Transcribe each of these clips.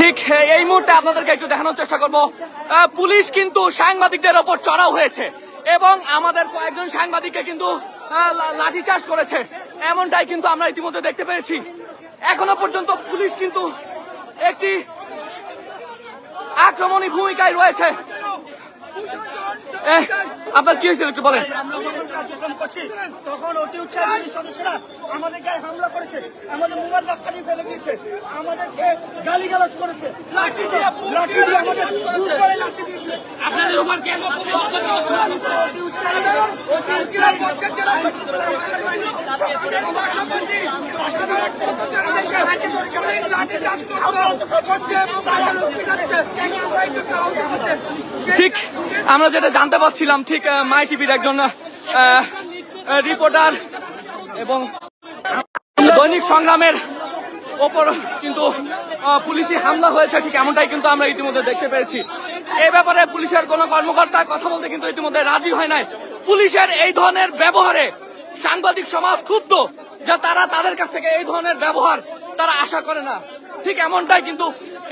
ঠিক এই মুহূর্তে আপনাদেরকে একটু দেখানোর চেষ্টা করব। পুলিশ কিন্তু সাংবাদিকদের ওপর চড়াও হয়েছে এবং আমাদের কয়েকজন সাংবাদিককে কিন্তু লাঠিচার্জ করেছে। এমনটাই কিন্তু আমরা ইতিমধ্যে দেখতে পেয়েছি। এখনও পর্যন্ত পুলিশ কিন্তু একটি আক্রমণী ভূমিকায় রয়েছে। আপনার কি হয়েছিল একটু বলেন। আমরা যখন কার্যক্রম করছি তখন অতি উৎসাহী সদস্যরা আমাদের গায়ে হামলা করেছে আমাদের মোবাইল ধাক্কানি ফেলে দিয়েছে আমাদেরকে গালিগালাজ করেছে। লাঠি দিয়ে লাঠি দিয়ে আমাদের দূর করে লাঠি দিয়েছে। আপনাদের উপর কেন অতি উৎসাহী অতি উৎসাহী। ঠিক, আমরা যেটা জানতে পারছিলাম, ঠিক মাই টিভির একজন রিপোর্টার এবং দৈনিক সংগ্রামের ওপর কিন্তু পুলিশি হামলা হয়েছে, ঠিক এমনটাই কিন্তু আমরা ইতিমধ্যে দেখতে পেরেছি এই ব্যাপারে পুলিশের কোনো কর্মকর্তা কথা বলতে কিন্তু ইতিমধ্যে রাজি হয় নাই। পুলিশের এই ধরনের ব্যবহারে সাংবাদিক সমাজ ক্ষুব্ধ যে তারা তাদের কাছ থেকে এই ধরনের ব্যবহার তারা আশা করে না। ঠিক এমনটাই কিন্তু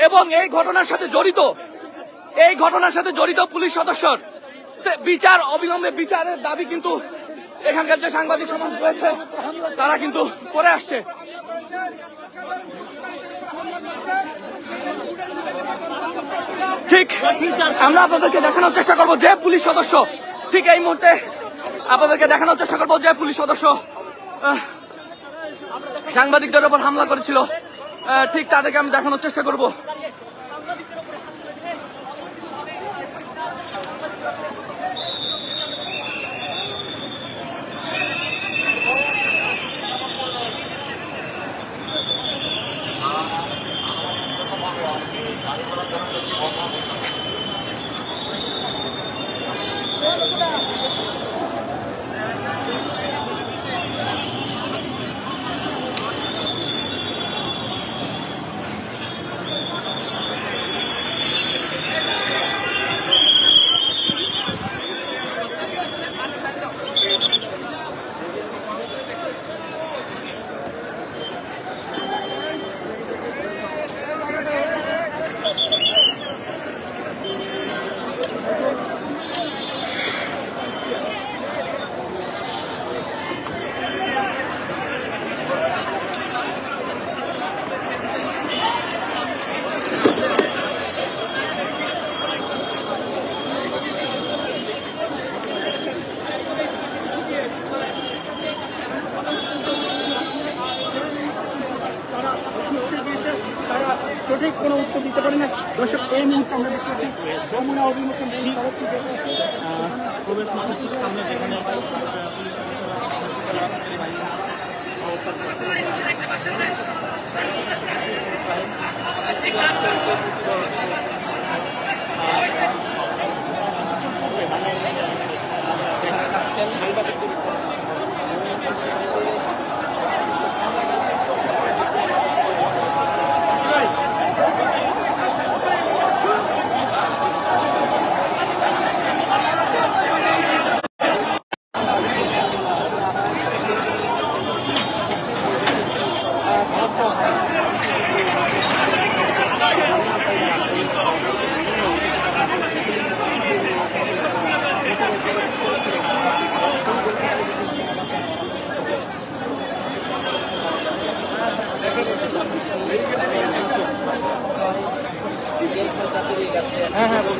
এবং এই ঘটনার সাথে জড়িত, এই ঘটনার সাথে জড়িত পুলিশ সদস্যর বিচার, অবিলম্বে বিচারের দাবি কিন্তু এখানকার যে সাংবাদিক সমাজ রয়েছে, তারা কিন্তু করে আসছে। ঠিক, আমরা আপনাদেরকে দেখানোর চেষ্টা করব যে পুলিশ সদস্য ঠিক এই মুহূর্তে আপনাদেরকে দেখানোর চেষ্টা করব, যে পুলিশ সদস্য সাংবাদিকদের ওপর হামলা করেছিল। ঠিক তাদেরকে আমি দেখানোর চেষ্টা করব। সঠিক কোনো উত্তর দিতে পারে না। দর্শক, এই মুহূর্তে আমরা দেখতে পাচ্ছি যমুনা অভিমুখে মেইন সড়কটি সামনে যেখানে হ্যাঁ হ্যাঁ বলছি